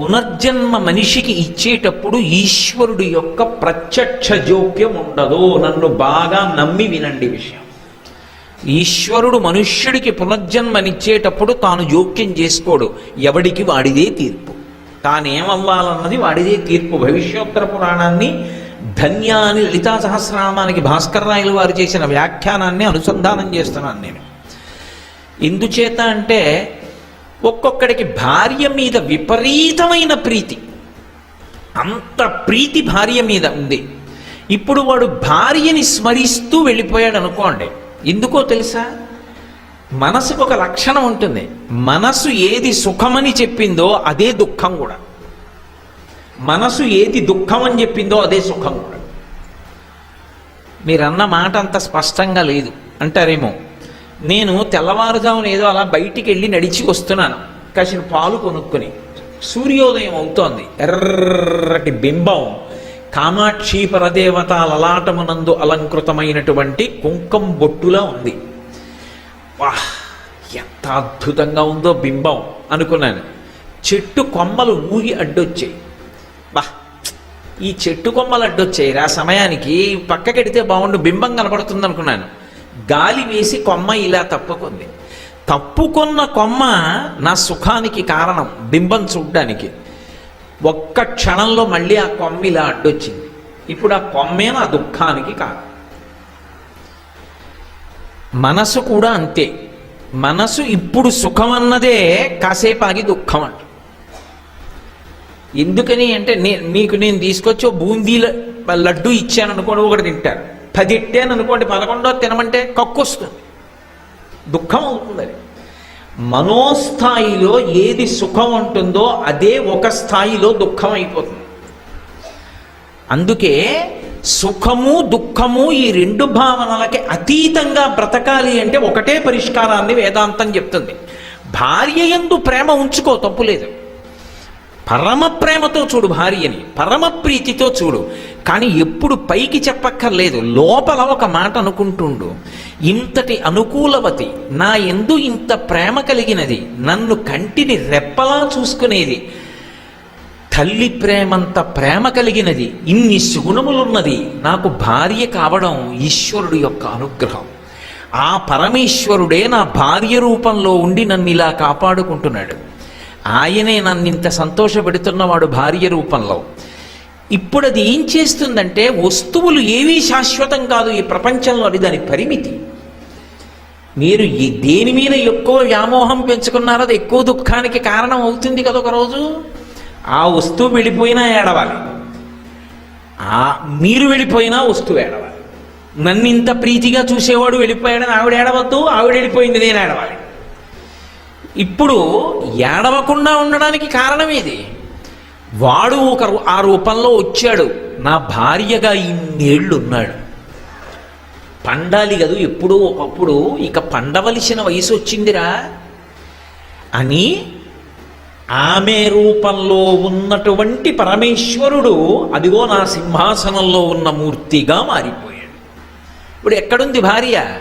పునర్జన్మ మనిషికి ఇచ్చేటప్పుడు ఈశ్వరుడు యొక్క ప్రత్యక్ష జోక్యం ఉండదు. నన్ను బాగా నమ్మి వినండి విషయం. ఈశ్వరుడు మనుష్యుడికి పునర్జన్మనిచ్చేటప్పుడు తాను జోక్యం చేసుకోడు. ఎవడికి వాడిదే తీర్పు. తానేమవ్వాలన్నది వాడిదే తీర్పు. భవిష్యోత్తర పురాణాన్ని ధన్యాని లలితా సహస్రనామానికి భాస్కర్ రాయలు వారు చేసిన వ్యాఖ్యానాన్ని అనుసంధానం చేస్తున్నాను నేను. ఎందుచేత అంటే ఒక్కొక్కడికి భార్య మీద విపరీతమైన ప్రీతి. అంత ప్రీతి భార్య మీద ఉంది. ఇప్పుడు వాడు భార్యని స్మరిస్తూ వెళ్ళిపోయాడు అనుకోండి ఎందుకో తెలుసా? మనసుకు ఒక లక్షణం ఉంటుంది. మనసు ఏది సుఖమని చెప్పిందో అదే దుఃఖం కూడా. మనసు ఏది దుఃఖం అని చెప్పిందో అదే సుఖం కూడా. మీరన్న మాట అంత స్పష్టంగా లేదు. అంటారేమో? నేను తెల్లవారుజామున ఏదో అలా బయటికి వెళ్ళి నడిచి వస్తున్నాను. కాసిన పాలు కొనుక్కొని. సూర్యోదయం అవుతోంది. ఎర్రటి బింబం. కామాక్షి పరదేవత లలాటమునందు అలంకృతమైనటువంటి కుంకం బొట్టులా ఉంది. వాహ్! ఎంత అద్భుతంగా ఉందో బింబం అనుకున్నాను. చెట్టు కొమ్మలు ఊగి అడ్డొచ్చాయి. బా ఈ చెట్టు కొమ్మలు అడ్డొచ్చాయి ఆ సమయానికి. పక్కకెడితే బాగుండు బింబం కనపడుతుంది అనుకున్నాను గాలి వేసి కొమ్మ ఇలా తప్పుకుంది. తప్పుకున్న కొమ్మ నా సుఖానికి కారణం బింబం చూడ్డానికి. ఒక్క క్షణంలో మళ్ళీ ఆ కొమ్మ ఇలా అడ్డొచ్చింది. ఇప్పుడు ఆ కొమ్మే నా దుఃఖానికి కారణం. మనసు కూడా అంతే. మనసు ఇప్పుడు సుఖం అన్నదే కాసేపు ఆగి దుఃఖం అంట. ఎందుకని అంటే నేను మీకు నేను తీసుకొచ్చి బూందీ బూందీల లడ్డు ఇచ్చాను అనుకోండి ఒకటి తింటారు. పది ఇట్టేను అనుకోండి పదకొండో తినమంటే కక్కొస్తుంది దుఃఖం అవుతుంది అది. మనోస్థాయిలో ఏది సుఖం ఉంటుందో అదే ఒక స్థాయిలో దుఃఖం అయిపోతుంది. అందుకే సుఖము దుఃఖము ఈ రెండు భావనలకి అతీతంగా బ్రతకాలి అంటే ఒకటే పరిష్కారాన్ని వేదాంతం చెప్తుంది. భార్య ఎందు ప్రేమ ఉంచుకో తప్పులేదు పరమ ప్రేమతో చూడు భార్యని పరమ ప్రీతితో చూడు. కానీ ఎప్పుడు పైకి చెప్పక్కర్లేదు. లోపల ఒక మాట అనుకుంటుండు. ఇంతటి అనుకూలవతి నా ఎందు ఇంత ప్రేమ కలిగినది నన్ను కంటిని రెప్పలా చూసుకునేది తల్లి ప్రేమంత ప్రేమ కలిగినది ఇన్ని సుగుణములున్నది నాకు భార్య కావడం ఈశ్వరుడు యొక్క అనుగ్రహం. ఆ పరమేశ్వరుడే నా భార్య రూపంలో ఉండి నన్ను ఇలా కాపాడుకుంటున్నాడు. ఆయనే నన్ను ఇంత సంతోషపెడుతున్నవాడు భార్య రూపంలో. ఇప్పుడు అది ఏం చేస్తుందంటే వస్తువులు ఏవీ శాశ్వతం కాదు ఈ ప్రపంచంలో అది దాని పరిమితి. మీరు ఈ దేని మీద ఎక్కువ వ్యామోహం పెంచుకున్నారో అది ఎక్కువ దుఃఖానికి కారణం అవుతుంది కదా ఒకరోజు? ఆ వస్తువు వెళ్ళిపోయినా ఏడవాలి. ఆ మీరు వెళ్ళిపోయినా వస్తువు ఏడవాలి. నన్ను ఇంత ప్రీతిగా చూసేవాడు వెళ్ళిపోయాడని ఆవిడ ఏడవద్దు ఆవిడ వెళ్ళిపోయింది నేను ఏడవాలి. ఇప్పుడు ఏడవకుండా ఉండడానికి కారణం ఏది? వాడు ఒక రూ- ఆ రూపంలో వచ్చాడు. నా భార్యగా ఇన్నేళ్ళు ఉన్నాడు పండాలి కదూ ఎప్పుడో ఒకప్పుడు ఇక పండవలసిన వయసు వచ్చిందిరా అని ఆమె రూపంలో ఉన్నటువంటి పరమేశ్వరుడు అదిగో నా సింహాసనంలో ఉన్న మూర్తిగా మారిపోయాడు. ఇప్పుడు ఎక్కడుంది భార్య?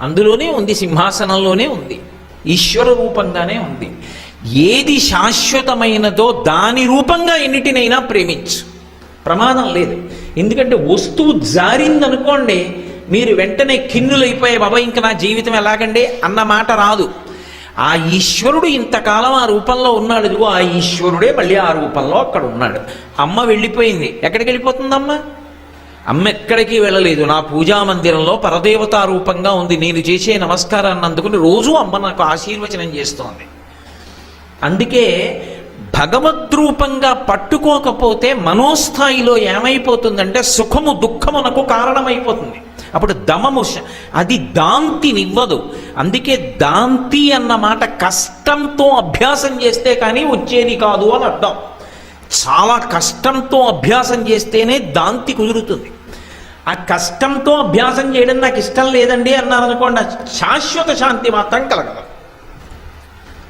అందులోనే ఉంది సింహాసనంలోనే ఉంది. ఈశ్వర రూపంగానే ఉంది. ఏది శాశ్వతమైనదో దాని రూపంగా ఎన్నిటినైనా ప్రేమించు. ప్రమాదం లేదు. ఎందుకంటే వస్తువు జారిందనుకోండి మీరు వెంటనే కిన్నులైపోయే బాబా ఇంకా నా జీవితం ఎలాగండి అన్న మాట రాదు. ఆ ఈశ్వరుడు ఇంతకాలం ఆ రూపంలో ఉన్నాడు. ఇదిగో ఆ ఈశ్వరుడే మళ్ళీ ఆ రూపంలో అక్కడ ఉన్నాడు. అమ్మ వెళ్ళిపోయింది. ఎక్కడికి వెళ్ళిపోతుందమ్మ? అమ్మ ఎక్కడికి వెళ్ళలేదు. నా పూజా మందిరంలో పరదేవతా రూపంగా ఉంది. నేను చేసే నమస్కారాన్ని అందుకుని రోజు అమ్మ నాకు ఆశీర్వచనం చేస్తోంది. అందుకే భగవద్రూపంగా పట్టుకోకపోతే మనోస్థాయిలో ఏమైపోతుందంటే సుఖము దుఃఖమునకు కారణమైపోతుంది. అప్పుడు దమము అది దాంతినివ్వదు. అందుకే దాంతి అన్న మాట కష్టంతో అభ్యాసం చేస్తే కానీ వచ్చేది కాదు అని అర్థం. చాలా కష్టంతో అభ్యాసం చేస్తేనే దాంతి కుదురుతుంది. ఆ కష్టంతో అభ్యాసం చేయడం నాకు ఇష్టం లేదండి అన్నారనుకోండి శాశ్వత శాంతి మాత్రం కలగదు.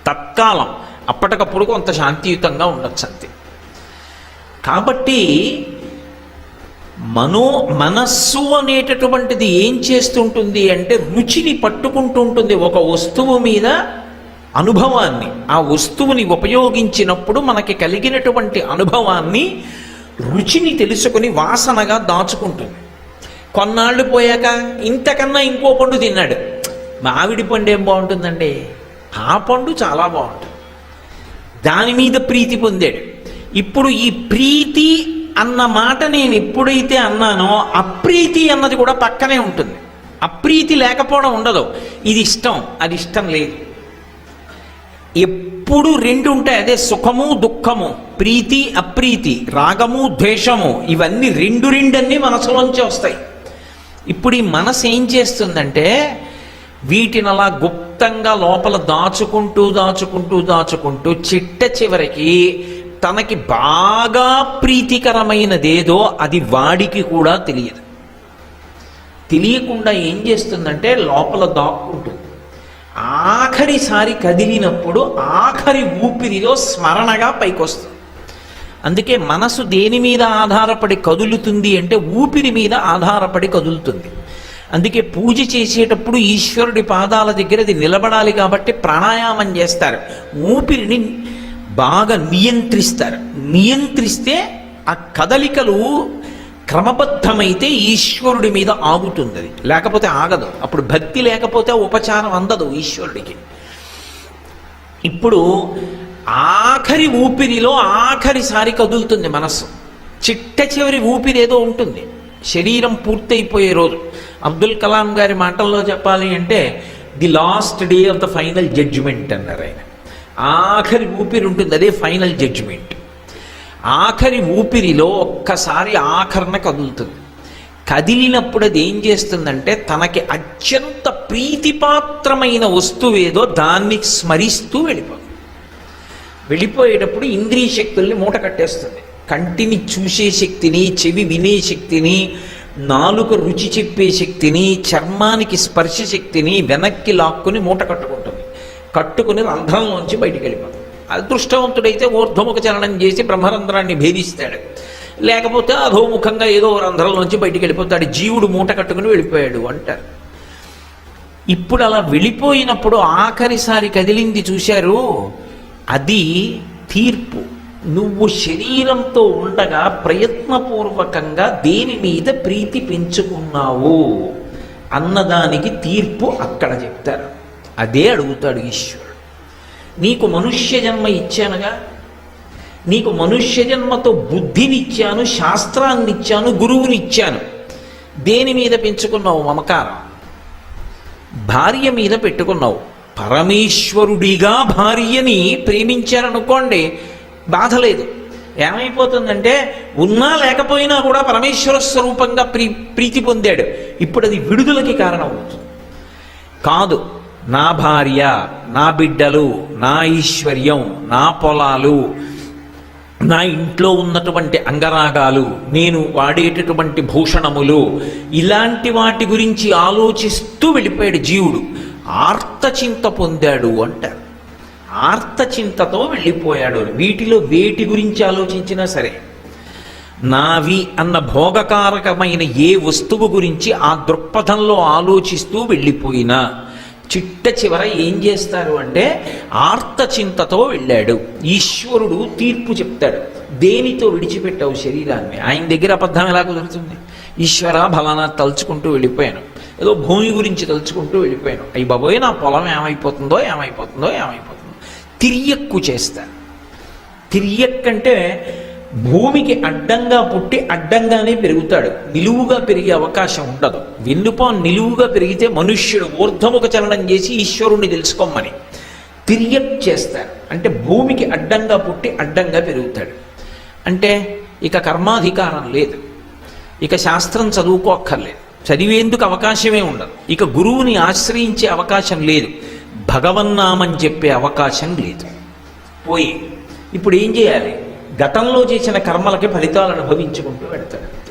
తత్కాలం. అప్పటికప్పుడు కొంత శాంతియుతంగా ఉండొచ్చు అంతే. కాబట్టి మనో మనస్సు అనేటటువంటిది ఏం చేస్తుంటుంది అంటే రుచిని పట్టుకుంటూ ఉంటుంది ఒక వస్తువు మీద అనుభవాన్ని. ఆ వస్తువుని ఉపయోగించినప్పుడు మనకి కలిగినటువంటి అనుభవాన్ని రుచిని తెలుసుకుని వాసనగా దాచుకుంటుంది. కొన్నాళ్ళు పోయాక ఇంతకన్నా ఇంకో పండు తిన్నాడు. మామిడి పండు ఏం బాగుంటుందండి? ఆ పండు చాలా బాగుంటుంది. దాని మీద ప్రీతి పొందాడు. ఇప్పుడు ఈ ప్రీతి అన్న మాట నేను ఎప్పుడైతే అన్నానో అప్రీతి అన్నది కూడా పక్కనే ఉంటుంది. అప్రీతి లేకపోవడం ఉండదు. ఇది ఇష్టం. అది ఇష్టం లేదు. ఎప్పుడు రెండు ఉంటాయి. అదే సుఖము దుఃఖము. ప్రీతి అప్రీతి. రాగము ద్వేషము. ఇవన్నీ రెండు రెండన్నీ మనసులోంచి వస్తాయి. ఇప్పుడు ఈ మనసు ఏం చేస్తుందంటే వీటిని అలా గుప్తంగా లోపల దాచుకుంటూ దాచుకుంటూ దాచుకుంటూ చిట్ట చివరికి తనకి బాగా ప్రీతికరమైనదేదో అది వాడికి కూడా తెలియదు. తెలియకుండా ఏం చేస్తుందంటే లోపల దాక్కుంటుంది ఆఖరిసారి కదిలినప్పుడు ఆఖరి ఊపిరిలో స్మరణగా పైకొస్తుంది. అందుకే మనసు దేని మీద ఆధారపడి కదులుతుంది అంటే ఊపిరి మీద ఆధారపడి కదులుతుంది. అందుకే పూజ చేసేటప్పుడు ఈశ్వరుడి పాదాల దగ్గర అది నిలబడాలి కాబట్టి ప్రాణాయామం చేస్తారు. ఊపిరిని బాగా నియంత్రిస్తారు. నియంత్రిస్తే ఆ కదలికలు క్రమబద్ధమైతే ఈశ్వరుడి మీద ఆగుతుంది అది. లేకపోతే ఆగదు. అప్పుడు భక్తి లేకపోతే ఉపచారం అందదు ఈశ్వరుడికి. ఇప్పుడు ఆఖరి ఊపిరిలో ఆఖరిసారి కదులుతుంది మనస్సు. చిట్ట చివరి ఊపిరి ఏదో ఉంటుంది. శరీరం పూర్తయిపోయే రోజు. అబ్దుల్ కలాం గారి మాటల్లో చెప్పాలి అంటే the last day of the final judgement అన్నారు ఆయన. ఆఖరి ఊపిరి ఉంటుంది అదే ఫైనల్ జడ్జిమెంట్. ఆఖరి ఊపిరిలో ఒక్కసారి ఆఖరణ కదులుతుంది. కదిలినప్పుడు అది ఏం చేస్తుందంటే తనకి అత్యంత ప్రీతిపాత్రమైన వస్తువు ఏదో దాన్ని స్మరిస్తూ వెళ్ళిపోతుంది. వెళ్ళిపోయేటప్పుడు ఇంద్రియ శక్తుల్ని మూట కట్టేస్తుంది. కంటిని చూసే శక్తిని చెవి వినే శక్తిని నాలుక రుచి చెప్పే శక్తిని చర్మానికి స్పర్శ శక్తిని వెనక్కి లాక్కుని మూట కట్టుకుంటుంది. కట్టుకుని రంధ్రంలోంచి బయటికి వెళ్ళిపోతుంది అదృష్టవంతుడైతే ఊర్ధ్వముఖ చలనం చేసి బ్రహ్మరంధ్రాన్ని భేదిస్తాడు. లేకపోతే అధోముఖంగా ఏదో రంధ్రంలోంచి బయటికి వెళ్ళిపోతాడు జీవుడు మూట కట్టుకుని వెళ్ళిపోయాడు అంటారు. ఇప్పుడు అలా వెళ్ళిపోయినప్పుడు ఆఖరిసారి కదిలింది చూశారు అది తీర్పు. నువ్వు శరీరంతో ఉండగా ప్రయత్నపూర్వకంగా దేని మీద ప్రీతి పెంచుకున్నావు? అన్నదానికి తీర్పు అక్కడ చెప్తారు. అదే అడుగుతాడు ఈశ్వరుడు. నీకు మనుష్య జన్మ ఇచ్చానుగా? నీకు మనుష్య జన్మతో బుద్ధినిచ్చాను శాస్త్రాన్ని ఇచ్చాను గురువునిచ్చాను. దేని మీద పెంచుకున్నావు? మమకారం. భార్య మీద పెట్టుకున్నావు. పరమేశ్వరుడిగా భార్యని ప్రేమించారనుకోండి బాధ లేదు. ఏమైపోతుందంటే ఉన్నా లేకపోయినా కూడా పరమేశ్వర స్వరూపంగా ప్రీ ప్రీతి పొందాడు. ఇప్పుడు అది విడుదలకి కారణమవుతుంది. కాదు నా భార్య నా బిడ్డలు నా ఐశ్వర్యం నా పొలాలు నా ఇంట్లో ఉన్నటువంటి అంగరాగాలు నేను వాడేటటువంటి భూషణములు ఇలాంటి వాటి గురించి ఆలోచిస్తూ వెళ్ళిపోయాడు జీవుడు. ఆర్తచింత పొందాడు అంటారు. ఆర్తచింతతో వెళ్ళిపోయాడు. వీటిలో వేటి గురించి ఆలోచించినా సరే నావి అన్న భోగకారకమైన ఏ వస్తువు గురించి ఆ దృక్పథంలో ఆలోచిస్తూ వెళ్ళిపోయినా చిట్ట చివర ఏం చేస్తారు అంటే ఆర్తచింతతో వెళ్ళాడు. ఈశ్వరుడు తీర్పు చెప్తాడు. దేనితో విడిచిపెట్టావు శరీరాన్ని? ఆయన దగ్గర అబద్ధం ఎలా కుదురుతుంది? ఈశ్వర బలానా తలుచుకుంటూ వెళ్ళిపోయాను. ఏదో భూమి గురించి తలుచుకుంటూ వెళ్ళిపోయాను. అయ్యి బాబోయ్ నా పొలం ఏమైపోతుందో ఏమైపోతుందో ఏమైపోతుందో. తిరియక్కు చేస్తారు తిరియక్ అంటే భూమికి అడ్డంగా పుట్టి అడ్డంగానే పెరుగుతాడు. నిలువుగా పెరిగే అవకాశం ఉండదు. వెన్నుపా నిలువుగా పెరిగితే మనుష్యుడు ఊర్ధముఖ చలనం చేసి ఈశ్వరుణ్ణి తెలుసుకోమని. తిరియక్ చేస్తారు అంటే భూమికి అడ్డంగా పుట్టి అడ్డంగా పెరుగుతాడు. అంటే ఇక కర్మాధికారం లేదు. ఇక శాస్త్రం చదువుకోక్కర్లేదు. చదివేందుకు అవకాశమే ఉండదు. ఇక గురువుని ఆశ్రయించే అవకాశం లేదు. భగవన్నామని చెప్పే అవకాశం లేదు. పోయి ఇప్పుడు ఏం చేయాలి? గతంలో చేసిన కర్మలకి ఫలితాలు అనుభవించుకుంటూ వెళ్తాడు.